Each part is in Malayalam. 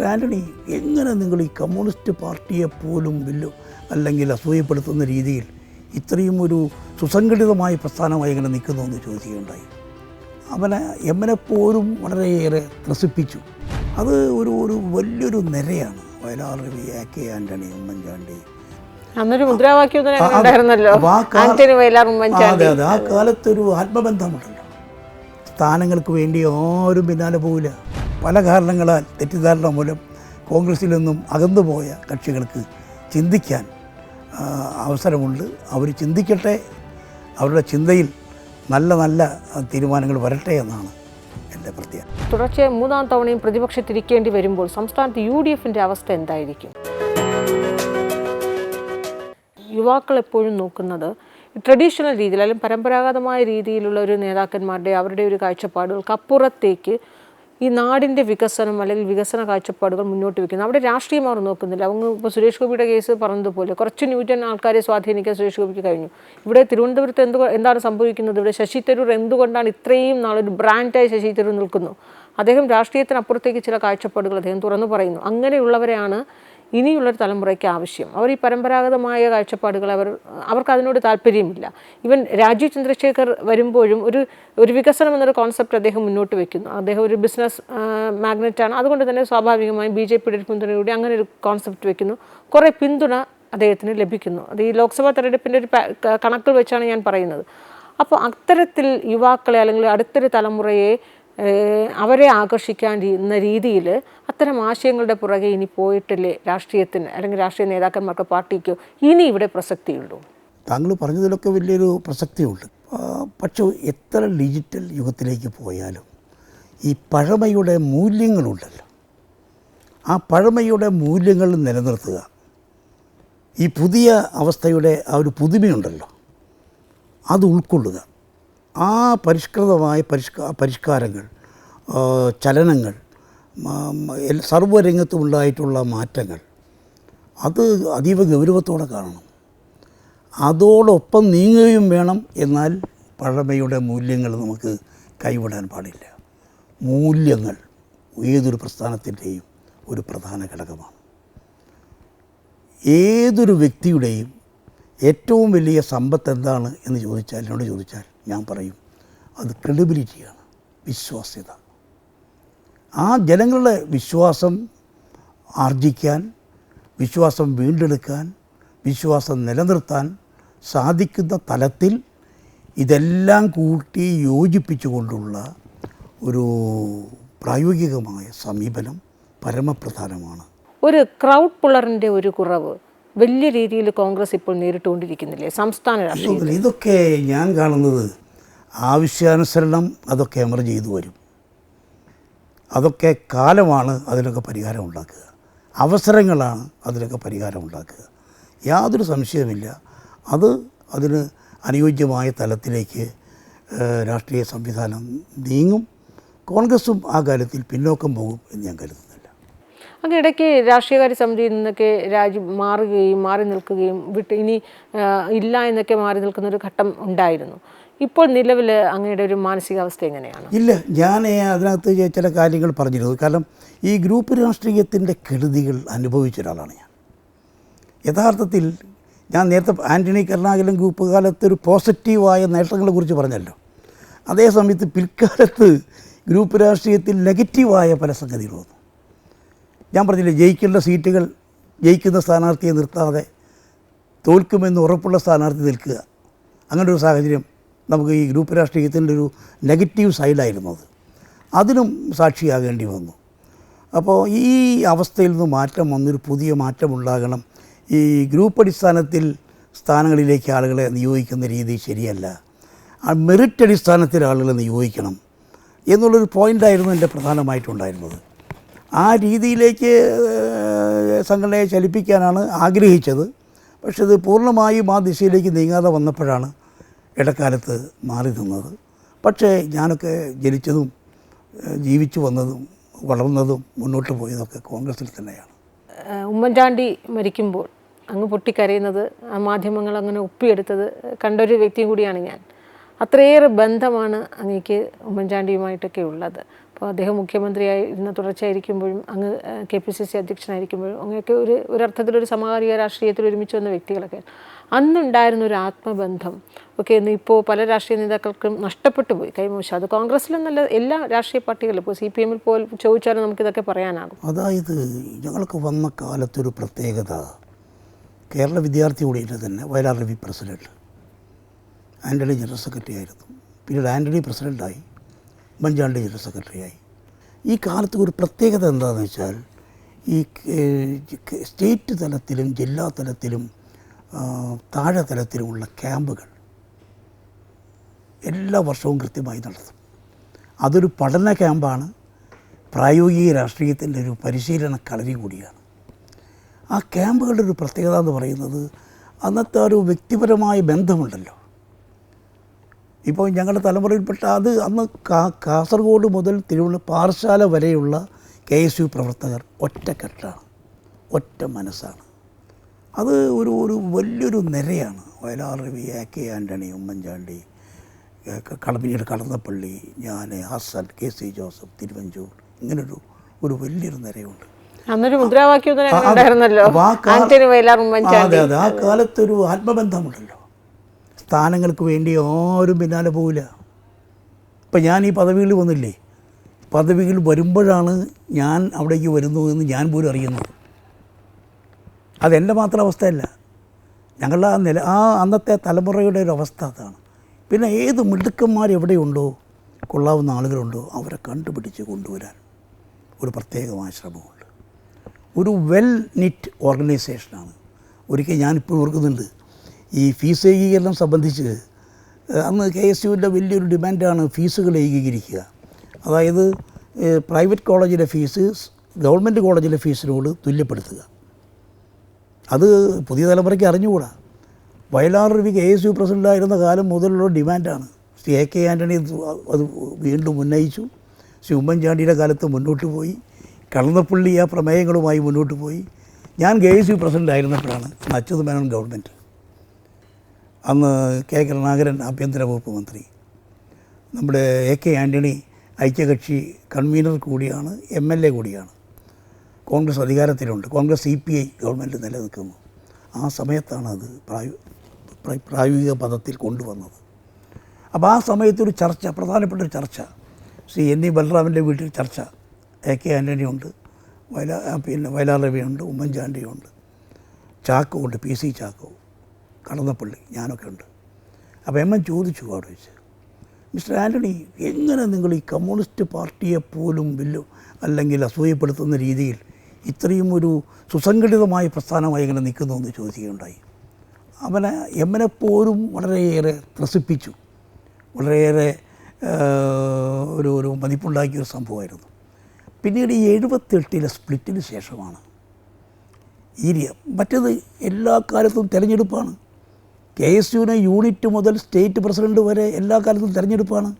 മിസ്റ്റർ ആന്റണി എങ്ങനെ നിങ്ങൾ ഈ കമ്മ്യൂണിസ്റ്റ് പാർട്ടിയെ പോലും വില്ലു അല്ലെങ്കിൽ അസൂയപ്പെടുത്തുന്ന രീതിയിൽ ഇത്രയും ഒരു സുസംഘടിതമായ പ്രസ്ഥാനമായി ഇങ്ങനെ നിൽക്കുന്നു എന്ന് ചോദിക്കുകയുണ്ടായി. അവനെ എമ്മനെ പോലും വളരെയേറെ ത്രസിപ്പിച്ചു. അത് ഒരു ഒരു വലിയൊരു നിരയാണ്. വയലാർ രവി എ കെ ആന്റണി അന്നൊരു മുദ്രാവാക്യം ഉമ്മൻചാണ്ടി. അതെ അതെ. ആ കാലത്തൊരു ആത്മബന്ധമുണ്ടല്ലോ. സ്ഥാനങ്ങൾക്ക് വേണ്ടി ആരും പിന്നാലെ പോവില്ല. പല കാരണങ്ങളാൽ തെറ്റിദ്ധാരണ മൂലം കോൺഗ്രസ്സിൽ നിന്നും അകന്നുപോയ കക്ഷികൾക്ക് ചിന്തിക്കാൻ അവസരമുണ്ട്. അവർ ചിന്തിക്കട്ടെ. അവരുടെ ചിന്തയിൽ നല്ല നല്ല തീരുമാനങ്ങൾ വരട്ടെ എന്നാണ് എന്റെ പ്രത്യേകത. തുടർച്ചയായി മൂന്നാം തവണയും പ്രതിപക്ഷത്തിരിക്കേണ്ടി വരുമ്പോൾ സംസ്ഥാനത്ത് യു ഡി എഫിന്റെ അവസ്ഥ എന്തായിരിക്കും? യുവാക്കൾ എപ്പോഴും നോക്കുന്നത് ട്രഡീഷണൽ രീതിയിൽ അല്ലെങ്കിൽ പരമ്പരാഗതമായ രീതിയിലുള്ള ഒരു നേതാക്കന്മാരുടെ അവരുടെ ഒരു കാഴ്ചപ്പാടുകൾക്ക് അപ്പുറത്തേക്ക് ഈ നാടിൻ്റെ വികസനം അല്ലെങ്കിൽ വികസന കാഴ്ചപ്പാടുകൾ മുന്നോട്ട് വെക്കുന്നു അവിടെ രാഷ്ട്രീയം അവർ നോക്കുന്നില്ല அவங்க ഇപ്പോൾ സുരേഷ് ഗോപിയുടെ കേസ് പറഞ്ഞതുപോലെ കുറച്ച് ന്യൂജൻ ആൾക്കാരെ സ്വാധീനിക്കാൻ സുരേഷ് ഗോപിക്ക് കഴിഞ്ഞു ഇവിടെ തിരുവനന്തപുരത്ത് എന്ത് എന്താണ് സംഭവിക്കുന്നത് ഇവിടെ ശശി തരൂർ എന്തുകൊണ്ടാണ് ഇത്രയും നാളൊരു ബ്രാൻഡായി ശശി തരൂർ നിൽക്കുന്നു അദ്ദേഹം രാഷ്ട്രീയത്തിനപ്പുറത്തേക്ക് ചില കാഴ്ചപ്പാടുകൾ അദ്ദേഹം തുറന്നു പറയുന്നു അങ്ങനെയുള്ളവരെയാണ് ഇനിയുള്ളൊരു തലമുറയ്ക്ക് ആവശ്യം. അവർ ഈ പരമ്പരാഗതമായ കാഴ്ചപ്പാടുകൾ അവർ അവർക്ക് അതിനോട് താല്പര്യമില്ല. ഇവൻ രാജീവ് ചന്ദ്രശേഖർ വരുമ്പോഴും ഒരു ഒരു വികസനം എന്നൊരു കോൺസെപ്റ്റ് അദ്ദേഹം മുന്നോട്ട് വെക്കുന്നു. അദ്ദേഹം ഒരു ബിസിനസ് മാഗ്നറ്റാണ് അതുകൊണ്ട് തന്നെ സ്വാഭാവികമായും ബി ജെ പിയുടെ ഒരു പിന്തുണയോടെ അങ്ങനെ ഒരു കോൺസെപ്റ്റ് വെക്കുന്നു. കുറേ പിന്തുണ അദ്ദേഹത്തിന് ലഭിക്കുന്നു. അത് ഈ ലോക്സഭാ തെരഞ്ഞെടുപ്പിന്റെ ഒരു കണക്കിൽ വെച്ചാണ് ഞാൻ പറയുന്നത്. അപ്പോൾ അത്തരത്തിൽ യുവാക്കളെ അല്ലെങ്കിൽ അടുത്തൊരു തലമുറയെ അവരെ ആകർഷിക്കാൻ എന്ന രീതിയിൽ അത്തരം ആശയങ്ങളുടെ പുറകെ ഇനി പോയിട്ടില്ലേ രാഷ്ട്രീയത്തിന് അല്ലെങ്കിൽ രാഷ്ട്രീയ നേതാക്കന്മാർക്ക് പാർട്ടിക്കോ? ഇനി ഇവിടെ പ്രസക്തിയുള്ളൂ താങ്കൾ പറഞ്ഞതിലൊക്കെ വലിയൊരു പ്രസക്തിയുണ്ട്. പക്ഷേ എത്ര ഡിജിറ്റൽ യുഗത്തിലേക്ക് പോയാലും ഈ പഴമയുടെ മൂല്യങ്ങളുണ്ടല്ലോ. ആ പഴമയുടെ മൂല്യങ്ങൾ നിലനിർത്തുക. ഈ പുതിയ അവസ്ഥയുടെ ആ ഒരു പുതുമയുണ്ടല്ലോ. അത് ഉൾക്കൊള്ളുക. ആ പരിഷ്കൃതമായ പരിഷ്കാ പരിഷ്കാരങ്ങൾ ചലനങ്ങൾ സർവരംഗത്തും ഉണ്ടായിട്ടുള്ള മാറ്റങ്ങൾ. അത് അതീവ ഗൗരവത്തോടെ കാണണം. അതോടൊപ്പം നീങ്ങുകയും വേണം എന്നാൽ പഴമയുടെ മൂല്യങ്ങൾ നമുക്ക് കൈവിടാൻ പാടില്ല. മൂല്യങ്ങൾ ഏതൊരു പ്രസ്ഥാനത്തിന്റെയും ഒരു പ്രധാന ഘടകമാണ്. ഏതൊരു വ്യക്തിയുടെയും ഏറ്റവും വലിയ സമ്പത്ത് എന്താണ് എന്ന് ചോദിച്ചാൽ എന്നോട് ചോദിച്ചാൽ ഞാൻ പറയും അത് ക്രെഡിബിലിറ്റിയാണ് വിശ്വാസ്യത. ആ ജനങ്ങളുടെ വിശ്വാസം ആർജിക്കാൻ വിശ്വാസം വീണ്ടെടുക്കാൻ വിശ്വാസം നിലനിർത്താൻ സാധിക്കുന്ന തലത്തിൽ ഇതെല്ലാം കൂട്ടി യോജിപ്പിച്ചുകൊണ്ടുള്ള ഒരു പ്രായോഗികമായ സമീപനം പരമപ്രധാനമാണ്. ഒരു ക്രൗഡ് പുള്ളറിന്റെ ഒരു കുറവ് വലിയ രീതിയിൽ കോൺഗ്രസ് ഇപ്പോൾ നേരിട്ടുകൊണ്ടിരിക്കുന്നില്ലേ? സംസ്ഥാന ഇതൊക്കെ- ഇതൊക്കെ ഞാൻ കാണുന്നത് ആവശ്യാനുസരണം അതൊക്കെ എമർ ചെയ്തു വരും. അതൊക്കെ കാലമാണ് അതിനൊക്കെ പരിഹാരം ഉണ്ടാക്കുക. അവസരങ്ങളാണ് അതിനൊക്കെ പരിഹാരം ഉണ്ടാക്കുക. യാതൊരു സംശയവുമില്ല. അത് അതിന് അനുയോജ്യമായ തലത്തിലേക്ക് രാഷ്ട്രീയ സംവിധാനം നീങ്ങും. കോൺഗ്രസും ആ കാര്യത്തിൽ പിന്നോക്കം പോകും എന്ന് ഞാൻ കരുതുന്നില്ല. അങ്ങനെ ഇടയ്ക്ക് രാഷ്ട്രീയകാര്യ സമിതിയിൽ നിന്നൊക്കെ രാജി മാറുകയും മാറി നിൽക്കുകയും വിട്ട് ഇനി ഇല്ല എന്നൊക്കെ മാറി നിൽക്കുന്നൊരു ഘട്ടം ഉണ്ടായിരുന്നു. ഇപ്പോൾ നിലവിൽ അങ്ങയുടെ ഒരു മാനസികാവസ്ഥ എങ്ങനെയാണ്? ഇല്ല ഞാൻ അതിനകത്ത് ചില കാര്യങ്ങൾ പറഞ്ഞിരുന്നു. കാരണം ഈ ഗ്രൂപ്പ് രാഷ്ട്രീയത്തിന്റെ കെടുതികൾ അനുഭവിച്ച ഒരാളാണ് ഞാൻ. യഥാർത്ഥത്തിൽ ഞാൻ നേരത്തെ ആന്റണി കരുണാകരൻ ഗ്രൂപ്പ് കാലത്ത് ഒരു പോസിറ്റീവായ നേട്ടങ്ങളെ കുറിച്ച് പറഞ്ഞല്ലോ. അതേ സമയത്ത് പിൽക്കാലത്ത് ഗ്രൂപ്പ് രാഷ്ട്രീയത്തിൽ നെഗറ്റീവായ പല സംഗതികൾ വന്നു. ഞാൻ പറഞ്ഞില്ലേ ജയിക്കേണ്ട സീറ്റുകൾ ജയിക്കുന്ന സ്ഥാനാർത്ഥിയെ നിർത്താതെ തോൽക്കുമെന്ന് ഉറപ്പുള്ള സ്ഥാനാർത്ഥി നിൽക്കുക. അങ്ങനെ ഒരു സാഹചര്യം നമുക്ക് ഈ ഗ്രൂപ്പ് രാഷ്ട്രീയത്തിന്റെ ഒരു നെഗറ്റീവ് സൈഡായിരുന്നു അത്. അതിനും സാക്ഷിയാകേണ്ടി വന്നു. അപ്പോൾ ഈ അവസ്ഥയിൽ നിന്ന് മാറ്റം വന്നൊരു പുതിയ മാറ്റം ഉണ്ടാകണം ഈ ഗ്രൂപ്പ് അടിസ്ഥാനത്തിൽ സ്ഥാനങ്ങളിലേക്ക് ആളുകളെ നിയോഗിക്കുന്ന രീതി ശരിയല്ല. മെറിറ്റ് അടിസ്ഥാനത്തിൽ ആളുകളെ നിയോഗിക്കണം എന്നുള്ളൊരു പോയിന്റായിരുന്നു എന്റെ പ്രധാനമായിട്ടുണ്ടായിരുന്നത്. ആ രീതിയിലേക്ക് സംഘടനയെ ചലിപ്പിക്കാനാണ് ആഗ്രഹിച്ചത്. പക്ഷെ ഇത് പൂർണമായും ആ ദിശയിലേക്ക് നീങ്ങാതെ വന്നപ്പോഴാണ് ഇടക്കാലത്ത് മാറി നിന്നത്. പക്ഷേ ഞാനൊക്കെ ജനിച്ചതും ജീവിച്ചു വന്നതും വളർന്നതും മുന്നോട്ട് പോയതൊക്കെ കോൺഗ്രസിൽ തന്നെയാണ്. ഉമ്മൻചാണ്ടി മരിക്കുമ്പോൾ അങ്ങ് പൊട്ടിക്കരയുന്നത് ആ മാധ്യമങ്ങൾ അങ്ങനെ ഒപ്പിയെടുത്തത് കണ്ടൊരു വ്യക്തിയും കൂടിയാണ് ഞാൻ. അത്രയേറെ ബന്ധമാണ് അങ്ങേക്ക് ഉമ്മൻചാണ്ടിയുമായിട്ടൊക്കെ ഉള്ളത്. അപ്പോൾ അദ്ദേഹം മുഖ്യമന്ത്രിയായി ഇരുന്ന തുടർച്ചയായിരിക്കുമ്പോഴും അങ്ങ് കെ പി സി സി അധ്യക്ഷനായിരിക്കുമ്പോഴും അങ്ങനെയൊക്കെ ഒരു ഒരർത്ഥത്തിലൊരു സമകാലിക രാഷ്ട്രീയത്തിൽ ഒരുമിച്ച് വന്ന വ്യക്തികളൊക്കെ. അന്നുണ്ടായിരുന്ന ഒരു ആത്മബന്ധം. ഒക്കെ ഇന്ന് ഇപ്പോൾ പല രാഷ്ട്രീയ നേതാക്കൾക്കും നഷ്ടപ്പെട്ടു പോയി. കൈമോശം അത് കോൺഗ്രസ്സിലെന്നല്ല എല്ലാ രാഷ്ട്രീയ പാർട്ടികളും ഇപ്പോൾ സി പി എമ്മിൽ പോലും ചോദിച്ചാലും നമുക്കിതൊക്കെ പറയാനാകും. അതായത് ഞങ്ങൾക്ക് വന്ന കാലത്തൊരു പ്രത്യേകത കേരള വിദ്യാർത്ഥി യൂണിയന്റെ തന്നെ Vayalar Ravi president Antony general secretary ആയിരുന്നു. പിന്നീട് ആന്റണി പ്രസിഡന്റായി ബഞ്ചാണ്ടി ജനറൽ സെക്രട്ടറിയായി ഈ കാലത്ത് ഒരു പ്രത്യേകത എന്താണെന്ന് വെച്ചാൽ ഈ സ്റ്റേറ്റ് തലത്തിലും ജില്ലാ തലത്തിലും ആ, താഴെ ക്യാമ്പുകൾ എല്ലാ വർഷവും കൃത്യമായി നടത്തും. അതൊരു പഠന ക്യാമ്പാണ്. പ്രായോഗിക രാഷ്ട്രീയത്തിന്റെ ഒരു പരിശീലന കളരി കൂടിയാണ്. ആ ക്യാമ്പുകളുടെ ഒരു പ്രത്യേകത എന്ന് പറയുന്നത് അന്നത്തെ ഒരു വ്യക്തിപരമായ ബന്ധമുണ്ടല്ലോ. ഇപ്പോൾ ഞങ്ങളുടെ തലമുറയിൽപ്പെട്ട അത് അന്ന് കാസർഗോഡ് മുതൽ തിരുവനന്തപുരം പാറശാല വരെയുള്ള കെ എസ് യു പ്രവർത്തകർ ഒറ്റക്കെട്ടാണ്. ഒറ്റ മനസ്സാണ്. അത് ഒരു ഒരു വലിയൊരു നിരയാണ്. വയലാർ രവി എ കെ ആന്റണി ഉമ്മൻചാണ്ടി കളപ്പിനീട് കടന്നപ്പള്ളി ഞാൻ ഹസൻ കെ സി ജോസഫ് തിരുവഞ്ചൂർ ഇങ്ങനൊരു ഒരു വലിയൊരു നിരയുണ്ട്. അന്നൊരു മുദ്രാവാക്യം അത് അതെ. ആ കാലത്തൊരു ആത്മബന്ധമുണ്ടല്ലോ. സ്ഥാനങ്ങൾക്ക് വേണ്ടി ആരും പിന്നാലെ പോവില്ല. ഇപ്പം ഞാൻ ഈ പദവിയിൽ വന്നില്ലേ? പദവികൾ വരുമ്പോഴാണ് ഞാൻ അവിടേക്ക് വരുന്നു എന്ന് ഞാൻ പോലും അറിയുന്നത്. അതെന്റെ മാത്രം അവസ്ഥയല്ല. ഞങ്ങളുടെ ആ നില ആ അന്നത്തെ തലമുറയുടെ ഒരു അവസ്ഥ അതാണ്. പിന്നെ ഏത് മിടുക്കന്മാർ എവിടെയുണ്ടോ കൊള്ളാവുന്ന ആളുകളുണ്ടോ അവരെ കണ്ടുപിടിച്ച് കൊണ്ടുവരാൻ ഒരു പ്രത്യേകമായ ശ്രമമുണ്ട്. ഒരു വെൽ നിറ്റ് ഓർഗനൈസേഷനാണ് ഒരിക്കൽ ഞാനിപ്പോൾ ഓർക്കുന്നുണ്ട് ഈ ഫീസ് ഏകീകരണം സംബന്ധിച്ച് അന്ന് കെ എസ് യുവിന്റെ വലിയൊരു ഡിമാൻഡാണ് ഫീസുകൾ ഏകീകരിക്കുക. അതായത് പ്രൈവറ്റ് കോളേജിലെ ഫീസ് ഗവൺമെന്റ് കോളേജിലെ ഫീസിനോട് തുല്യപ്പെടുത്തുക. അത് പുതിയ തലമുറയ്ക്ക് അറിഞ്ഞുകൂടാ. Vayalar Ravi K S U പ്രസിഡന്റായിരുന്ന കാലം മുതലുള്ള ഡിമാൻഡാണ്. ശ്രീ എ കെ ആന്റണി അത് വീണ്ടും ഉന്നയിച്ചു. ശ്രീ ഉമ്മൻചാണ്ടിയുടെ കാലത്ത് മുന്നോട്ട് പോയി. കടന്നപ്പള്ളി ആ പ്രമേയങ്ങളുമായി മുന്നോട്ട് പോയി. ഞാൻ കെ എസ് യു പ്രസിഡന്റ് ആയിരുന്നപ്പോഴാണ് അച്യുത മേനോൻ ഗവൺമെന്റ്. അന്ന് കെ കരുണാകരൻ ആഭ്യന്തര വകുപ്പ് മന്ത്രി. നമ്മുടെ എ കെ ആന്റണി ഐക്യകക്ഷി കൺവീനർ കൂടിയാണ് എം എൽ എ കൂടിയാണ്. Congress അധികാരത്തിലുണ്ട്. Congress C P I government നിലനിൽക്കുന്നു. ആ സമയത്താണ് അത് പ്രായോ പ്രാ- പ്രായോഗിക പദത്തിൽ കൊണ്ടുവന്നത്. അപ്പോൾ ആ സമയത്തൊരു ചർച്ച പ്രധാനപ്പെട്ട ഒരു ചർച്ച ശ്രീ എൻ ഇ ബലറാമിന്റെ വീട്ടിൽ ചർച്ച എ കെ ആന്റണിയുണ്ട് വയലാ പിന്നെ വയലാർ രവിയുണ്ട് ഉമ്മൻചാണ്ടിയുണ്ട് ചാക്കോ ഉണ്ട് പി സി ചാക്കോ കടന്നപ്പള്ളി ഞാനൊക്കെ ഉണ്ട്. അപ്പോൾ എം എൻ ചോദിച്ചു അവിടെ വെച്ച് മിസ്റ്റർ ആന്റണി എങ്ങനെ നിങ്ങൾ ഈ കമ്മ്യൂണിസ്റ്റ് പാർട്ടിയെ പോലും വില്ലു അല്ലെങ്കിൽ അസൂയപ്പെടുത്തുന്ന രീതിയിൽ ഇത്രയും ഒരു സുസംഘടിതമായ പ്രസ്ഥാനമായി ഇങ്ങനെ നിൽക്കുന്നു എന്ന് ചോദിക്കുകയുണ്ടായി. അവനെ എമ്മനെ പോലും വളരെയേറെ ത്രസിപ്പിച്ചു. വളരെയേറെ ഒരു ഒരു മതിപ്പുണ്ടാക്കിയ ഒരു സംഭവമായിരുന്നു. പിന്നീട് ഈ എഴുപത്തെട്ടിലെ സ്പ്ലിറ്റിന് ശേഷമാണ് ഈ മറ്റത് എല്ലാ കാലത്തും തിരഞ്ഞെടുപ്പാണ്. കെ എസ് യുവിനെ യൂണിറ്റ് മുതൽ സ്റ്റേറ്റ് പ്രസിഡന്റ് വരെ എല്ലാ കാലത്തും തിരഞ്ഞെടുപ്പാണ്.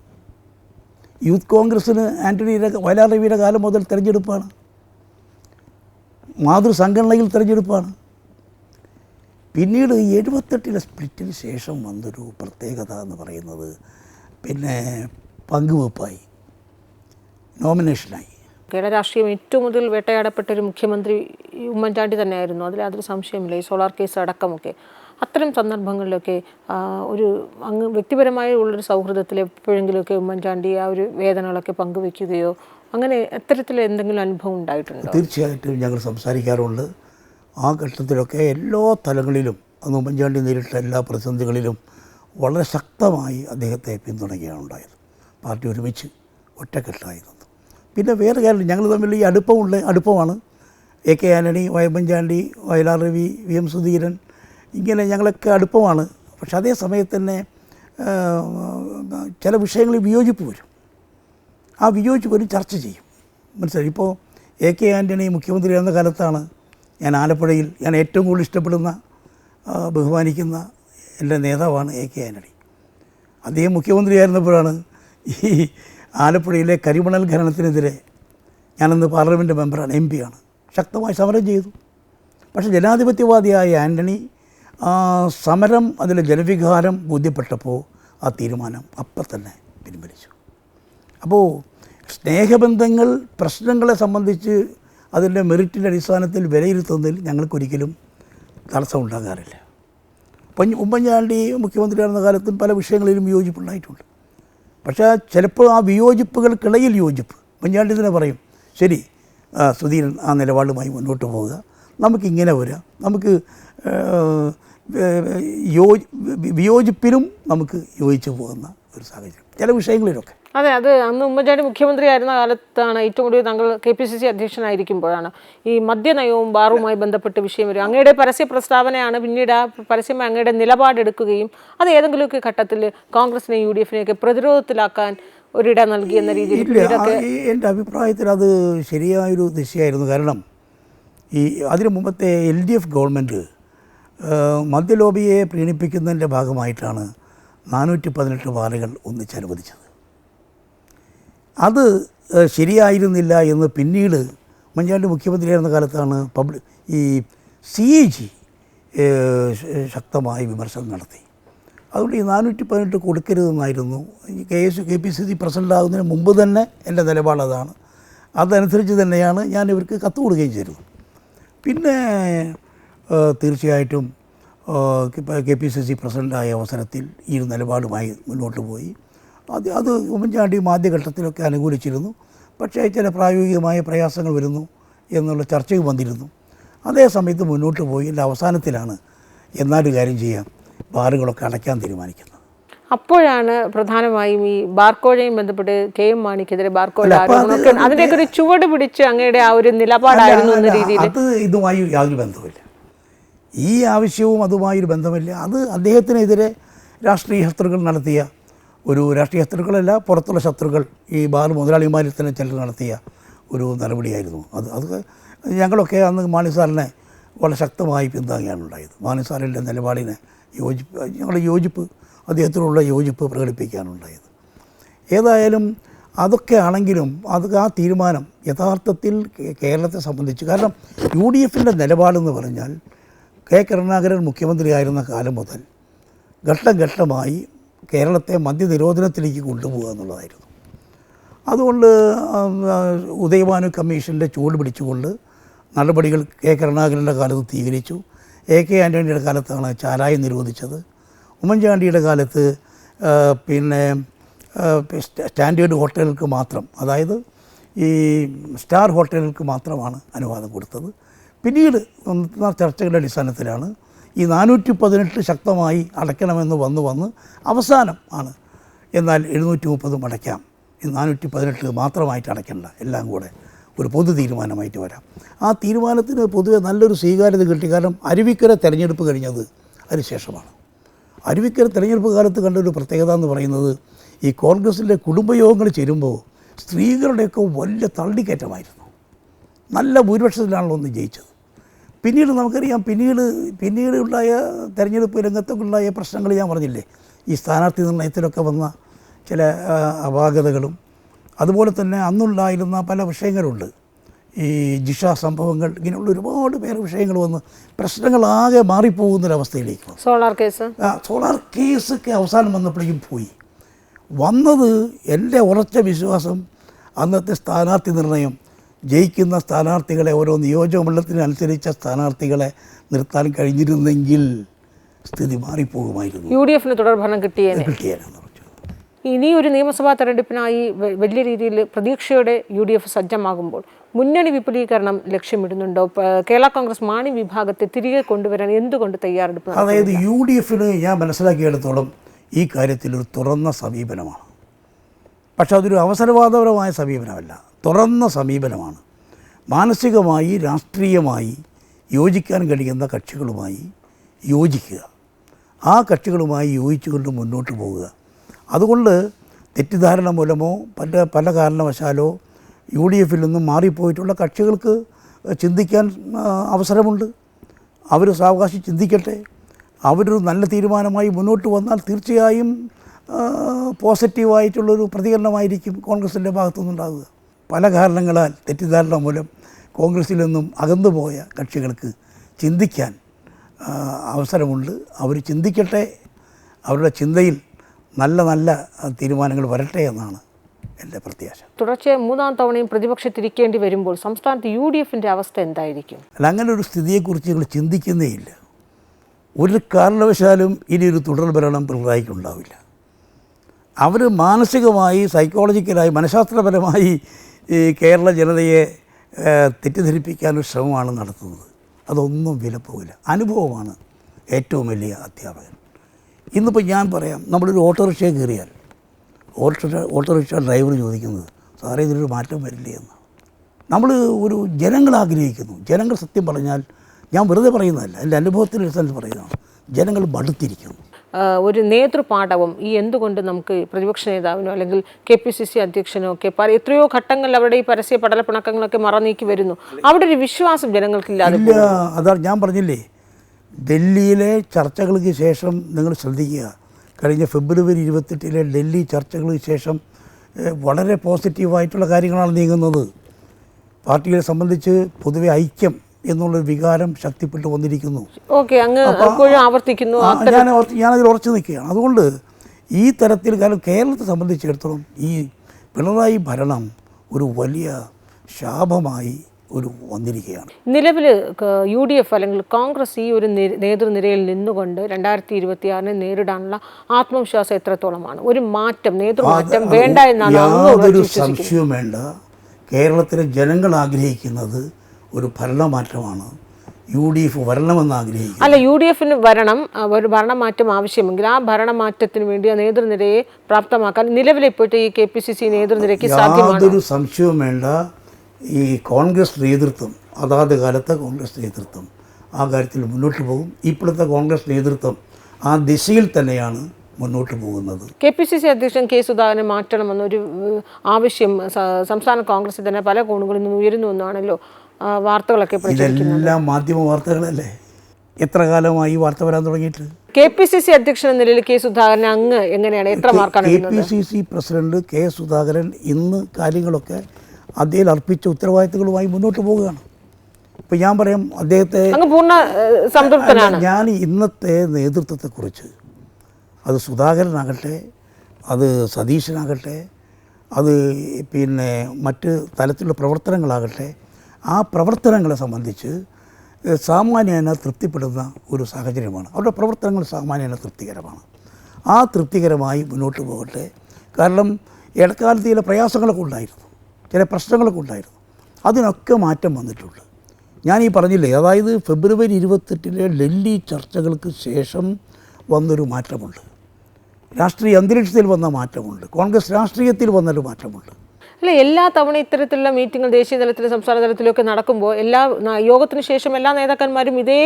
യൂത്ത് കോൺഗ്രസ്സിന് ആന്റണിയുടെ വയലാർ രവിയുടെ കാലം മുതൽ തിരഞ്ഞെടുപ്പാണ്. മാതൃസംഘടനയിൽ തിരഞ്ഞെടുപ്പാണ്. പിന്നീട് എഴുപത്തെട്ടിലെ സ്പ്ലിറ്റിന് ശേഷം വന്നൊരു പ്രത്യേകത എന്ന് പറയുന്നത് പിന്നെ പങ്കുവെപ്പായി. നോമിനേഷനായി. കേരള രാഷ്ട്രീയം ഏറ്റവും മുതൽ വേട്ടയാടപ്പെട്ട ഒരു മുഖ്യമന്ത്രി ഉമ്മൻചാണ്ടി തന്നെയായിരുന്നു. അതിൽ യാതൊരു സംശയമില്ല ഈ സോളാർ കേസ് അടക്കമൊക്കെ. അത്തരം സന്ദർഭങ്ങളിലൊക്കെ ഒരു അങ്ങ് വ്യക്തിപരമായ ഉള്ളൊരു സൗഹൃദത്തിൽ എപ്പോഴെങ്കിലുമൊക്കെ ഉമ്മൻചാണ്ടി ആ ഒരു വേദനകളൊക്കെ പങ്കുവെക്കുകയോ അങ്ങനെ അത്തരത്തിൽ എന്തെങ്കിലും അനുഭവം ഉണ്ടായിട്ടുണ്ട്? തീർച്ചയായിട്ടും ഞങ്ങൾ സംസാരിക്കാറുണ്ട്. ആ ഘട്ടത്തിലൊക്കെ എല്ലാ തലങ്ങളിലും അന്ന് ഉമ്മൻചാണ്ടി നേരിട്ട എല്ലാ പ്രതിസന്ധികളിലും വളരെ ശക്തമായി അദ്ദേഹത്തെ പിന്തുണയ്ക്കുകയാണ് ഉണ്ടായത്. പാർട്ടി ഒരുമിച്ച് ഒറ്റക്കെട്ടായി നിന്നു. പിന്നെ വേറെ കാര്യം ഞങ്ങൾ തമ്മിൽ ഈ അടുപ്പമുള്ള അടുപ്പമാണ്. എ കെ ആന്റണി വയമ്പൻചാണ്ടി വയലാർ രവി വി എം സുധീരൻ ഇങ്ങനെ ഞങ്ങളൊക്കെ അടുപ്പമാണ്. പക്ഷെ അതേ സമയത്ത് തന്നെ ചില വിഷയങ്ങളിൽ വിയോജിപ്പ് വരും. ആ പോലും ചർച്ച ചെയ്യും. മനസ്സിലായി? ഇപ്പോൾ എ കെ ആന്റണി മുഖ്യമന്ത്രി ആയിരുന്ന കാലത്താണ് ഞാൻ ആലപ്പുഴയിൽ ഞാൻ ഏറ്റവും കൂടുതൽ ഇഷ്ടപ്പെടുന്ന ബഹുമാനിക്കുന്ന എന്റെ നേതാവാണ് എ കെ ആന്റണി അദ്ദേഹം മുഖ്യമന്ത്രിയായിരുന്നപ്പോഴാണ് ഈ ആലപ്പുഴയിലെ കരിമണൽ ഖനനത്തിനെതിരെ ഞാനന്ന് പാർലമെന്റ് മെമ്പറാണ് എം പിയാണ് ശക്തമായി സമരം ചെയ്തു. പക്ഷേ ജനാധിപത്യവാദിയായ ആന്റണി സമരം അതിലെ ജനവികാരം ബോധ്യപ്പെട്ടപ്പോൾ ആ തീരുമാനം അപ്പം തന്നെ പിൻവലിച്ചു. അപ്പോൾ സ്നേഹബന്ധങ്ങൾ പ്രശ്നങ്ങളെ സംബന്ധിച്ച് അതിന്റെ മെറിറ്റിന്റെ അടിസ്ഥാനത്തിൽ വിലയിരുത്തുന്നതിൽ ഞങ്ങൾക്കൊരിക്കലും തടസ്സമുണ്ടാകാറില്ല അപ്പം ഉമ്മൻചാണ്ടി മുഖ്യമന്ത്രിയായിരുന്ന കാലത്തും പല വിഷയങ്ങളിലും വിയോജിപ്പുണ്ടായിട്ടുണ്ട്. പക്ഷേ ചിലപ്പോൾ ആ വിയോജിപ്പുകൾക്കിടയിൽ യോജിപ്പ് ഉമ്മൻചാണ്ടി തന്നെ പറയും ശരി സുധീരൻ ആ നിലപാടുമായി മുന്നോട്ട് പോവുക. നമുക്കിങ്ങനെ വരാം. നമുക്ക് യോജി വിയോജിപ്പിലും നമുക്ക് യോജിച്ച് പോകുന്ന ഒരു സാഹചര്യം. ചില വിഷയങ്ങളിലൊക്കെ. അതെ അത് അന്ന് ഉമ്മൻചാണ്ടി മുഖ്യമന്ത്രി ആയിരുന്ന കാലത്താണ് ഏറ്റവും കൂടുതൽ താങ്കൾ കെ പി സി സി അധ്യക്ഷനായിരിക്കുമ്പോഴാണ് ഈ മദ്യനയവും ബാറുമായി ബന്ധപ്പെട്ട വിഷയം വരും അങ്ങയുടെ പരസ്യ പ്രസ്താവനയാണ് പിന്നീട് ആ പരസ്യമായി അങ്ങയുടെ നിലപാടെടുക്കുകയും അത് ഏതെങ്കിലുമൊക്കെ ഘട്ടത്തിൽ കോൺഗ്രസിനെ യു ഡി എഫിനെയൊക്കെ പ്രതിരോധത്തിലാക്കാൻ ഒരിട നൽകി എന്ന രീതിയിൽ എന്റെ അഭിപ്രായത്തിൽ അത് ശരിയായൊരു ദിശയായിരുന്നു. കാരണം ഈ അതിനു മുമ്പത്തെ എൽ ഡി എഫ് ഗവൺമെന്റ് മദ്യലോബിയെ പ്രീണിപ്പിക്കുന്നതിന്റെ ഭാഗമായിട്ടാണ് നാനൂറ്റി പതിനെട്ട് ബാറുകൾ ഒന്നിച്ചനുവദിച്ചത് അത് ശരിയായിരുന്നില്ല എന്ന് പിന്നീട് മഞ്ഞാണ്ടി മുഖ്യമന്ത്രിയായിരുന്ന കാലത്താണ് പബ്ലിക് ഈ സി എ ജി ശക്തമായി വിമർശനം നടത്തി. അതുകൊണ്ട് ഈ നാനൂറ്റി പതിനെട്ട് കൊടുക്കരുതെന്നായിരുന്നു K S K P C C president ആകുന്നതിന് മുമ്പ് തന്നെ എന്റെ നിലപാടതാണ് അതനുസരിച്ച് തന്നെയാണ് ഞാൻ ഇവർക്ക് കത്ത് കൊടുക്കുകയും ചെയ്തത്. പിന്നെ തീർച്ചയായിട്ടും കെ പി സി സി പ്രസിഡന്റായ അവസരത്തിൽ ഈ നിലപാടുമായി മുന്നോട്ട് പോയി. അത് അത് ഉമ്മൻചാണ്ടിയും ആദ്യഘട്ടത്തിലൊക്കെ അനുകൂലിച്ചിരുന്നു. പക്ഷേ ചില പ്രായോഗികമായ പ്രയാസങ്ങൾ വരുന്നു എന്നുള്ള ചർച്ചയും വന്നിരുന്നു. അതേ സമയത്ത് മുന്നോട്ട് പോയി. എന്റെ അവസാനത്തിലാണ് എന്നാലൊരു കാര്യം ചെയ്യാം. ബാറുകളൊക്കെ അടയ്ക്കാൻ തീരുമാനിക്കുന്നത്. അപ്പോഴാണ് പ്രധാനമായും ഈ ബാർക്കോഴയും ബന്ധപ്പെട്ട് കെ എം മാണിക്കെതിരെ ബാർക്കോഴ അതിന്റെയൊക്കെ ഒരു ചുവട് പിടിച്ച് അങ്ങയുടെ ആ ഒരു നിലപാടായിരുന്നു എന്ന രീതിയിൽ. അത് ഇതുമായി യാതൊരു ബന്ധവുമില്ല. ഈ ആവശ്യവും അതുമായൊരു ബന്ധമില്ല. അത് അദ്ദേഹത്തിനെതിരെ രാഷ്ട്രീയ ശത്രുക്കൾ നടത്തിയ ഒരു രാഷ്ട്രീയ ശത്രുക്കളല്ല പുറത്തുള്ള ശത്രുക്കൾ. ഈ ബാർ മുതലാളിമാരിൽ തന്നെ ചിലർ നടത്തിയ ഒരു നടപടിയായിരുന്നു. അത് അത് ഞങ്ങളൊക്കെ അന്ന് മാണി സാറിനെ വളരെ ശക്തമായി പിന്താങ്ങിയാണ് ഉണ്ടായത്. മാണി സാറിന്റെ നിലപാടിനെ യോജിപ്പ് ഞങ്ങളുടെ യോജിപ്പ് അദ്ദേഹത്തിനുള്ള യോജിപ്പ് പ്രകടിപ്പിക്കാനുണ്ടായത് ഏതായാലും അതൊക്കെ ആണെങ്കിലും അത് ആ തീരുമാനം യഥാർത്ഥത്തിൽ കേരളത്തെ സംബന്ധിച്ച് കാരണം യു ഡി എഫിന്റെ നിലപാടെന്ന് പറഞ്ഞാൽ കെ. കരുണാകരൻ മുഖ്യമന്ത്രിയായിരുന്ന കാലം മുതൽ ഘട്ടം ഘട്ടമായി കേരളത്തെ മദ്യനിരോധനത്തിലേക്ക് കൊണ്ടുപോകുക എന്നുള്ളതായിരുന്നു. അതുകൊണ്ട് ഉദയവാനു കമ്മീഷന്റെ ചൂട് പിടിച്ചുകൊണ്ട് നടപടികൾ കെ കരുണാകരന്റെ കാലത്ത് സ്വീകരിച്ചു. എ കെ ആന്റണിയുടെ കാലത്താണ് ചാരായം നിരോധിച്ചത്. ഉമ്മൻചാണ്ടിയുടെ കാലത്ത് പിന്നെ സ്റ്റാൻഡേർഡ് ഹോട്ടലുകൾക്ക് മാത്രം അതായത് ഈ സ്റ്റാർ ഹോട്ടലുകൾക്ക് മാത്രമാണ് അനുവാദം കൊടുത്തത്. പിന്നീട് ചർച്ചകളുടെ അടിസ്ഥാനത്തിലാണ് ഈ നാനൂറ്റി പതിനെട്ട് ശക്തമായി അടയ്ക്കണമെന്ന് വന്ന് വന്ന് അവസാനം ആണ്. എന്നാൽ എഴുന്നൂറ്റി മുപ്പതും അടയ്ക്കാം ഈ നാനൂറ്റി പതിനെട്ട് മാത്രമായിട്ട് അടയ്ക്കണ്ട. എല്ലാം കൂടെ ഒരു പൊതു തീരുമാനമായിട്ട് വരാം. ആ തീരുമാനത്തിന് പൊതുവെ നല്ലൊരു സ്വീകാര്യത കിട്ടി. കാരണം അരുവിക്കര തെരഞ്ഞെടുപ്പ് കഴിഞ്ഞത് അതിനുശേഷമാണ് അരുവിക്കര തെരഞ്ഞെടുപ്പ് കാലത്ത് കണ്ട ഒരു പ്രത്യേകത എന്ന് പറയുന്നത് ഈ കോൺഗ്രസിന്റെ കുടുംബയോഗങ്ങൾ ചേരുമ്പോൾ സ്ത്രീകളുടെയൊക്കെ വലിയ തള്ളിക്കയറ്റമായിരുന്നു. നല്ല ഭൂരിപക്ഷത്തിലാണല്ലോ ഒന്ന് ജയിച്ചത്. പിന്നീട് നമുക്കറിയാം പിന്നീട് പിന്നീട് ഉണ്ടായ തെരഞ്ഞെടുപ്പ് രംഗത്തുണ്ടായ പ്രശ്നങ്ങൾ ഞാൻ പറഞ്ഞില്ലേ? ഈ സ്ഥാനാർത്ഥി നിർണയത്തിലൊക്കെ വന്ന ചില അപാകതകളും അതുപോലെ തന്നെ അന്നുണ്ടായിരുന്ന പല വിഷയങ്ങളുണ്ട്. ഈ ജിഷ സംഭവങ്ങൾ ഇങ്ങനെയുള്ള ഒരുപാട് പേര് വിഷയങ്ങൾ വന്ന് പ്രശ്നങ്ങളാകെ മാറിപ്പോകുന്നൊരവസ്ഥയിലേക്ക് സോളാർ കേസ്? ആ സോളാർ കേസൊക്കെ അവസാനം വന്നപ്പോഴേക്കും പോയി. വന്നത് എന്റെ ഉറച്ച വിശ്വാസം അന്നത്തെ സ്ഥാനാർത്ഥി നിർണയം ജയിക്കുന്ന സ്ഥാനാർത്ഥികളെ ഓരോ നിയോജകമണ്ഡലത്തിനനുസരിച്ച സ്ഥാനാർത്ഥികളെ നിർത്താൻ കഴിഞ്ഞിരുന്നെങ്കിൽ സ്ഥിതി മാറിപ്പോകുമായിരുന്നു. യു ഡി എഫിന് തുടർഭരണം കിട്ടിയേനെ പറഞ്ഞു. ഇനി ഒരു നിയമസഭാ തെരഞ്ഞെടുപ്പിനായി വലിയ രീതിയിൽ പ്രതീക്ഷയോടെ യു ഡി എഫ് സജ്ജമാകുമ്പോൾ മുന്നണി വിപുലീകരണം ലക്ഷ്യമിടുന്നുണ്ടോ? കേരള കോൺഗ്രസ് മാണി വിഭാഗത്തെ തിരികെ കൊണ്ടുവരാൻ എന്തുകൊണ്ട് തയ്യാറെടുപ്പ്? അതായത് യു ഡി എഫിന് ഞാൻ മനസ്സിലാക്കിയെടുത്തോളം ഈ കാര്യത്തിൽ ഒരു തുറന്ന സമീപനമാണ്. പക്ഷെ അതൊരു അവസരവാദപരമായ സമീപനമല്ല. തുറന്ന സമീപനമാണ്. മാനസികമായി രാഷ്ട്രീയമായി യോജിക്കാൻ കഴിയുന്ന കക്ഷികളുമായി യോജിക്കുക. ആ കക്ഷികളുമായി യോജിച്ചുകൊണ്ട് മുന്നോട്ട് പോവുക. അതുകൊണ്ട് തെറ്റിദ്ധാരണ മൂലമോ പല പല കാരണവശാലോ യു ഡി എഫിൽ നിന്നും മാറിപ്പോയിട്ടുള്ള കക്ഷികൾക്ക് ചിന്തിക്കാൻ അവസരമുണ്ട്. അവർ സാവകാശം ചിന്തിക്കട്ടെ. അവരൊരു നല്ല തീരുമാനമായി മുന്നോട്ട് വന്നാൽ തീർച്ചയായും പോസിറ്റീവായിട്ടുള്ളൊരു പ്രതികരണമായിരിക്കും കോൺഗ്രസിന്റെ ഭാഗത്തുനിന്നുണ്ടാകുക പല കാരണങ്ങളാൽ തെറ്റിദ്ധാരണ മൂലം കോൺഗ്രസിൽ നിന്നും അകന്നുപോയ കക്ഷികൾക്ക് ചിന്തിക്കാൻ അവസരമുണ്ട്. അവർ ചിന്തിക്കട്ടെ. അവരുടെ ചിന്തയിൽ നല്ല നല്ല തീരുമാനങ്ങൾ വരട്ടെ എന്നാണ് എന്റെ പ്രത്യാശ. തുടർച്ചയായി മൂന്നാം തവണയും പ്രതിപക്ഷത്തിരിക്കേണ്ടി വരുമ്പോൾ സംസ്ഥാനത്ത് യു ഡി എഫിന്റെ അവസ്ഥ എന്തായിരിക്കും? അല്ല അങ്ങനെ ഒരു സ്ഥിതിയെക്കുറിച്ച് ഞങ്ങൾ ചിന്തിക്കുന്നേ ഇല്ല. ഒരു കാരണവശാലും ഇനി ഒരു തുടർ ഭരണം പിണറായിക്ക് ഉണ്ടാവില്ല അവർ മാനസികമായി സൈക്കോളജിക്കലായി മനഃശാസ്ത്രപരമായി ഈ കേരള ജനതയെ തെറ്റിദ്ധരിപ്പിക്കാനൊരു ശ്രമമാണ് നടത്തുന്നത്. അതൊന്നും വിലപ്പോവില്ല അനുഭവമാണ് ഏറ്റവും വലിയ അധ്യാപകൻ. ഇന്നിപ്പോൾ ഞാൻ പറയാം നമ്മളൊരു ഓട്ടോറിക്ഷയിൽ കയറിയാൽ ഓട്ടോറിക്ഷ ഓട്ടോറിക്ഷ ഡ്രൈവർ ചോദിക്കുന്നത് സാറേ ഇതിലൊരു മാറ്റം വരില്ലേ എന്നാണ്. നമ്മൾ ഒരു ജനങ്ങൾ ആഗ്രഹിക്കുന്നു. ജനങ്ങൾ സത്യം പറഞ്ഞാൽ ഞാൻ വെറുതെ പറയുന്നതല്ല എന്റെ അടിസ്ഥാനത്തിൽ പറയുന്നതാണ് ജനങ്ങൾ മടുത്തിരിക്കുന്നു. ഒരു നേതൃപാഠവും ഈ എന്തുകൊണ്ട് നമുക്ക് പ്രതിപക്ഷ നേതാവിനോ അല്ലെങ്കിൽ കെ പി സി സി അധ്യക്ഷനോ ഒക്കെ എത്രയോ ഘട്ടങ്ങളിൽ അവരുടെ ഈ പരസ്യ പടലപ്പിണക്കങ്ങളൊക്കെ മറന്നീക്കി വരുന്നു. അവിടെ ഒരു വിശ്വാസം ജനങ്ങൾക്കില്ലാതെ അതാ അതാണ് ഞാൻ പറഞ്ഞില്ലേ ഡൽഹിയിലെ ചർച്ചകൾക്ക് ശേഷം നിങ്ങൾ ശ്രദ്ധിക്കുക. കഴിഞ്ഞ ഫെബ്രുവരി ഇരുപത്തെട്ടിലെ ഡൽഹി ചർച്ചകൾക്ക് ശേഷം വളരെ പോസിറ്റീവായിട്ടുള്ള കാര്യങ്ങളാണ് നീങ്ങുന്നത്. പാർട്ടിയെ സംബന്ധിച്ച് പൊതുവെ ഐക്യം എന്നുള്ളൊരു വികാരം ശക്തിപ്പെട്ട് വന്നിരിക്കുന്നു. ഞാൻ ഞാനതിൽ ഉറച്ചു നിൽക്കുകയാണ്. അതുകൊണ്ട് ഈ തരത്തിൽ കാരണം കേരളത്തെ സംബന്ധിച്ചിടത്തോളം ഈ പിണറായി ഭരണം ഒരു വലിയ ശാപമായി ഒരു വന്നിരിക്കുകയാണ്. നിലവിൽ യു ഡി എഫ് അല്ലെങ്കിൽ കോൺഗ്രസ് ഈ ഒരു നേതൃനിരയിൽ നിന്നുകൊണ്ട് രണ്ടായിരത്തി ഇരുപത്തി ആറിനെ നേരിടാനുള്ള ആത്മവിശ്വാസം എത്രത്തോളമാണ്? ഒരു മാറ്റം നേതൃമാറ്റം വേണ്ട എന്നാണ് യാതൊരു സംശയവും വേണ്ട കേരളത്തിലെ ജനങ്ങൾ ആഗ്രഹിക്കുന്നത് ഒരു ഭരണമാറ്റമാണ്. യു ഡി എഫ് വരണമെന്ന് ആഗ്രഹിക്കുന്നു. അല്ല യു ഡി എഫിന് വരണം. ഒരു ഭരണമാറ്റം ആവശ്യമെങ്കിൽ ആ ഭരണമാറ്റത്തിന് വേണ്ടി ആ നേതൃനിരയെ പ്രാപ്തമാക്കാൻ നിലവിലെ ഇപ്പോഴത്തെ ഈ കെ പി സി സി നേതൃനിരയ്ക്ക് യാതൊരു സംശയവും വേണ്ട. ഈ കോൺഗ്രസ് നേതൃത്വം അതാത് കാലത്തെ കോൺഗ്രസ് നേതൃത്വം ആ കാര്യത്തിൽ മുന്നോട്ട് പോകും. ഇപ്പോഴത്തെ കോൺഗ്രസ് നേതൃത്വം ആ ദിശയിൽ തന്നെയാണ് മുന്നോട്ട് പോകുന്നത്. കെ പി സി സി അധ്യക്ഷൻ കെ സുധാകരനെ മാറ്റണമെന്നൊരു ആവശ്യം സംസ്ഥാന കോൺഗ്രസിൽ തന്നെ പല കോണുകളിൽ നിന്നും ഉയരുന്നു എന്നാണല്ലോ വാർത്തകളൊക്കെ ഇതെല്ലാം മാധ്യമ വാർത്തകളല്ലേ? എത്ര കാലമായി വാർത്ത വരാൻ തുടങ്ങിയിട്ട്? കെ പി സി സി അധ്യക്ഷൻ എന്ന നിലയിൽ കെ സുധാകരൻ അങ്ങ് എങ്ങനെയാണ് എത്ര മാർക്കാണ് K P C C president K Sudhakaran ഇന്ന് കാര്യങ്ങളൊക്കെ അദ്ദേഹം അർപ്പിച്ച ഉത്തരവാദിത്തങ്ങളുമായി മുന്നോട്ട് പോവുകയാണ്. ഇപ്പം ഞാൻ പറയാം അദ്ദേഹത്തെ പൂർണ സംതൃപ്തനാണ്. ഞാൻ ഇന്നത്തെ നേതൃത്വത്തെക്കുറിച്ച് അത് സുധാകരനാകട്ടെ അത് സതീശനാകട്ടെ അത് പിന്നെ മറ്റ് തലത്തിലുള്ള പ്രവർത്തനങ്ങളാകട്ടെ ആ പ്രവർത്തനങ്ങളെ സംബന്ധിച്ച് സാമാന്യേന തൃപ്തിപ്പെടുന്ന ഒരു സാഹചര്യമാണ്. അവരുടെ പ്രവർത്തനങ്ങൾ സാമാന്യേന തൃപ്തികരമാണ്. ആ തൃപ്തികരമായി മുന്നോട്ട് പോകട്ടെ. കാരണം ഇടക്കാലത്ത് ചില പ്രയാസങ്ങളൊക്കെ ഉണ്ടായിരുന്നു. ചില പ്രശ്നങ്ങളൊക്കെ ഉണ്ടായിരുന്നു. അതിനൊക്കെ മാറ്റം വന്നിട്ടുണ്ട്. ഞാൻ ഈ പറഞ്ഞില്ലേ അതായത് ഫെബ്രുവരി ഇരുപത്തെട്ടിലെ ഡൽഹി ചർച്ചകൾക്ക് ശേഷം വന്നൊരു മാറ്റമുണ്ട്. രാഷ്ട്രീയ അന്തരീക്ഷത്തിൽ വന്ന മാറ്റമുണ്ട്. കോൺഗ്രസ് രാഷ്ട്രീയത്തിൽ വന്നൊരു മാറ്റമുണ്ട്. അല്ല എല്ലാ തവണ ഇത്തരത്തിലുള്ള മീറ്റിംഗുകൾ ദേശീയ തലത്തിലും സംസ്ഥാന തലത്തിലും ഒക്കെ നടക്കുമ്പോൾ എല്ലാ യോഗത്തിന് ശേഷം എല്ലാ നേതാക്കന്മാരും ഇതേ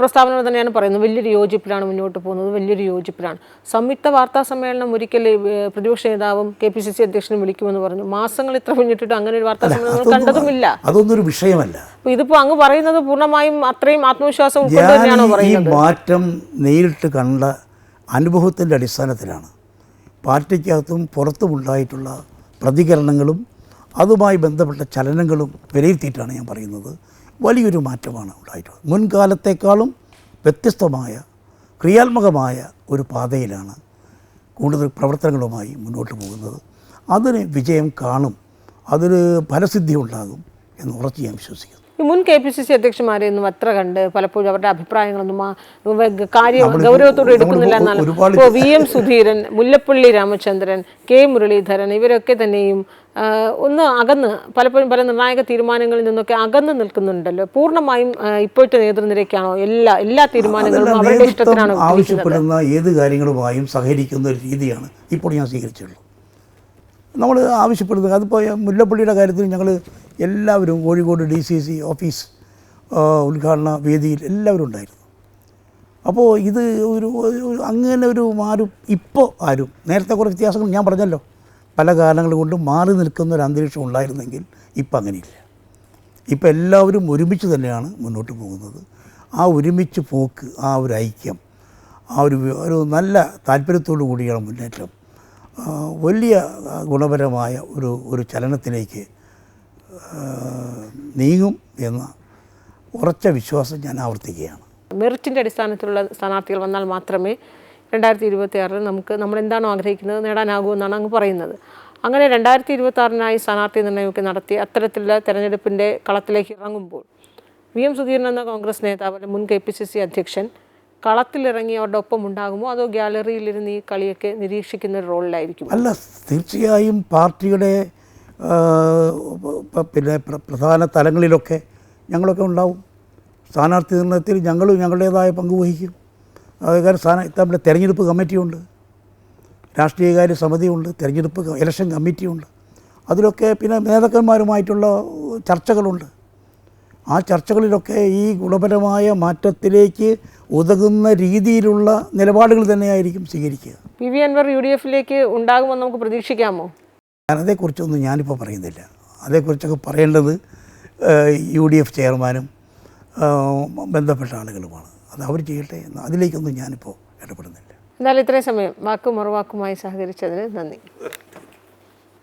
പ്രസ്താവന തന്നെയാണ് പറയുന്നത്. വലിയൊരു യോജിപ്പിലാണ് മുന്നോട്ട് പോകുന്നത്. വലിയൊരു യോജിപ്പിലാണ്. സംയുക്ത വാർത്താ സമ്മേളനം ഒരിക്കൽ പ്രതിപക്ഷ നേതാവും കെ പി സി സി അധ്യക്ഷനും വിളിക്കുമെന്ന് പറഞ്ഞു. മാസങ്ങൾ ഇത്ര മുന്നിട്ടിട്ട് അങ്ങനെ ഒരു വാർത്താ സമ്മേളനം കണ്ടതുമില്ല. അതൊന്നൊരു വിഷയമല്ല. ഇതിപ്പോ അങ്ങ് പറയുന്നത് പൂർണമായും അത്രയും ആത്മവിശ്വാസം ഉൾക്കൊണ്ട് ഞാൻ തന്നെയാണോ ഈ പറയുന്നത്? മാറ്റം നേരിട്ട് കണ്ട അനുഭവത്തിന്റെ അടിസ്ഥാനത്തിലാണ്. പാർട്ടിക്കകത്തും പുറത്തുമുണ്ടായിട്ടുള്ള പ്രതികരണങ്ങളും അതുമായി ബന്ധപ്പെട്ട ചലനങ്ങളും വിലയിരുത്തിയിട്ടാണ് ഞാൻ പറയുന്നത്. വലിയൊരു മാറ്റമാണ് ഉണ്ടായിട്ടുള്ളത്. മുൻകാലത്തേക്കാളും വ്യത്യസ്തമായ ക്രിയാത്മകമായ ഒരു പാതയിലാണ് കൂടുതൽ പ്രവർത്തനങ്ങളുമായി മുന്നോട്ട് പോകുന്നത്. അതിന് വിജയം കാണും. അതിന് ഫലസിദ്ധി ഉണ്ടാകും എന്ന് ഉറച്ച് ഞാൻ വിശ്വസിക്കുന്നു. ഈ മുൻ കെ പി സി സി അധ്യക്ഷന്മാരെ ഒന്നും അത്ര കണ്ട് പലപ്പോഴും അവരുടെ അഭിപ്രായങ്ങളൊന്നും കാര്യം ഗൗരവത്തോടെ എടുക്കുന്നില്ല എന്നാണ്. ഇപ്പോൾ V M Sudheeran Mullappally Ramachandran K Muraleedharan ഇവരൊക്കെ തന്നെയും ഒന്ന് അകന്ന് പലപ്പോഴും പല നിർണായക തീരുമാനങ്ങളിൽ നിന്നൊക്കെ അകന്ന് നിൽക്കുന്നുണ്ടല്ലോ. പൂർണമായും ഇപ്പോഴത്തെ നേതൃനിരക്കാണോ എല്ലാ എല്ലാ തീരുമാനങ്ങളും അവരുടെ ഇഷ്ടത്തിനാണ് ആവശ്യപ്പെടുന്ന ഏത് കാര്യങ്ങളുമായും സഹകരിക്കുന്ന ഒരു രീതിയാണ് ഇപ്പോൾ ഞാൻ സ്വീകരിച്ചുള്ളൂ നമ്മൾ ആവശ്യപ്പെടുന്നത്. അതിപ്പോൾ മുല്ലപ്പള്ളിയുടെ കാര്യത്തിൽ ഞങ്ങൾ എല്ലാവരും Kozhikode D C C office ഉദ്ഘാടന വേദിയിൽ എല്ലാവരും ഉണ്ടായിരുന്നു. അപ്പോൾ ഇത് ഒരു അങ്ങനെ ഒരു ആരും ഇപ്പോൾ ആരും നേരത്തെ കുറേ വ്യത്യാസങ്ങൾ ഞാൻ പറഞ്ഞല്ലോ. പല കാലങ്ങൾ കൊണ്ടും മാറി നിൽക്കുന്ന ഒരു അന്തരീക്ഷം ഉണ്ടായിരുന്നെങ്കിൽ ഇപ്പം അങ്ങനെയില്ല. ഇപ്പം എല്ലാവരും ഒരുമിച്ച് തന്നെയാണ് മുന്നോട്ട് പോകുന്നത്. ആ ഒരുമിച്ച് പോക്ക് ആ ഒരു ഐക്യം ആ ഒരു ഒരു നല്ല താല്പര്യത്തോടു കൂടിയാണ് മുന്നേറ്റം. വലിയ ഗുണപരമായ ഒരു ഒരു ചലനത്തിലേക്ക് നീങ്ങും എന്ന ഉറച്ച വിശ്വാസം ഞാൻ ആവർത്തിക്കുകയാണ്. മെറിറ്റിന്റെ അടിസ്ഥാനത്തിലുള്ള സ്ഥാനാർത്ഥികൾ വന്നാൽ മാത്രമേ രണ്ടായിരത്തി ഇരുപത്തി ആറിൽ നമുക്ക് നമ്മൾ എന്താണോ ആഗ്രഹിക്കുന്നത് നേടാനാകൂ എന്നാണ് അങ്ങ് പറയുന്നത്. അങ്ങനെ രണ്ടായിരത്തി ഇരുപത്തി ആറിനായി സ്ഥാനാർത്ഥി നിർണയമൊക്കെ നടത്തി അത്തരത്തിലുള്ള തെരഞ്ഞെടുപ്പിന്റെ കളത്തിലേക്ക് ഇറങ്ങുമ്പോൾ വി എം സുധീരൻ എന്ന കോൺഗ്രസ് നേതാവ് മുൻ കെ പി സി സി അധ്യക്ഷൻ കളത്തിലിറങ്ങി അവരുടെ ഒപ്പം ഉണ്ടാകുമോ? അതോ ഗ്യാലറിയിലിരുന്ന് ഈ കളിയൊക്കെ നിരീക്ഷിക്കുന്ന ഒരു റോളിലായിരിക്കും അല്ല തീർച്ചയായും പാർട്ടിയുടെ പിന്നെ പ്ര- പ്രധാന തലങ്ങളിലൊക്കെ ഞങ്ങളൊക്കെ ഉണ്ടാവും. സ്ഥാനാർത്ഥി നിർണയത്തിൽ ഞങ്ങളും ഞങ്ങളുടേതായ പങ്ക് വഹിക്കും. കാരണം സ്ഥാന നമ്മുടെ തെരഞ്ഞെടുപ്പ് കമ്മിറ്റിയുണ്ട്. രാഷ്ട്രീയകാര്യ സമിതിയുണ്ട് തെരഞ്ഞെടുപ്പ് ഇലക്ഷൻ കമ്മിറ്റിയുണ്ട്. അതിലൊക്കെ പിന്നെ നേതാക്കന്മാരുമായിട്ടുള്ള ചർച്ചകളുണ്ട്. ആ ചർച്ചകളിലൊക്കെ ഈ ഗുണപരമായ മാറ്റത്തിലേക്ക് ഉതകുന്ന രീതിയിലുള്ള നിലപാടുകൾ തന്നെയായിരിക്കും സ്വീകരിക്കുക. P V Anvar U D എഫിലേക്ക് ഉണ്ടാകുമെന്ന് നമുക്ക് പ്രതീക്ഷിക്കാമോ? അതേക്കുറിച്ചൊന്നും ഞാനിപ്പോൾ പറയുന്നില്ല. അതേക്കുറിച്ചൊക്കെ പറയേണ്ടത് യു ഡി എഫ് ചെയർമാനും ബന്ധപ്പെട്ട ആളുകളുമാണ്. അത് അവർ ചെയ്യട്ടെ അതിലേക്കൊന്നും ഞാനിപ്പോൾ ഇടപെടുന്നില്ല. എന്നാലും ഇത്രയും സമയം വാക്കും മറുവാക്കുമായി സഹകരിച്ചതിന് നന്ദി.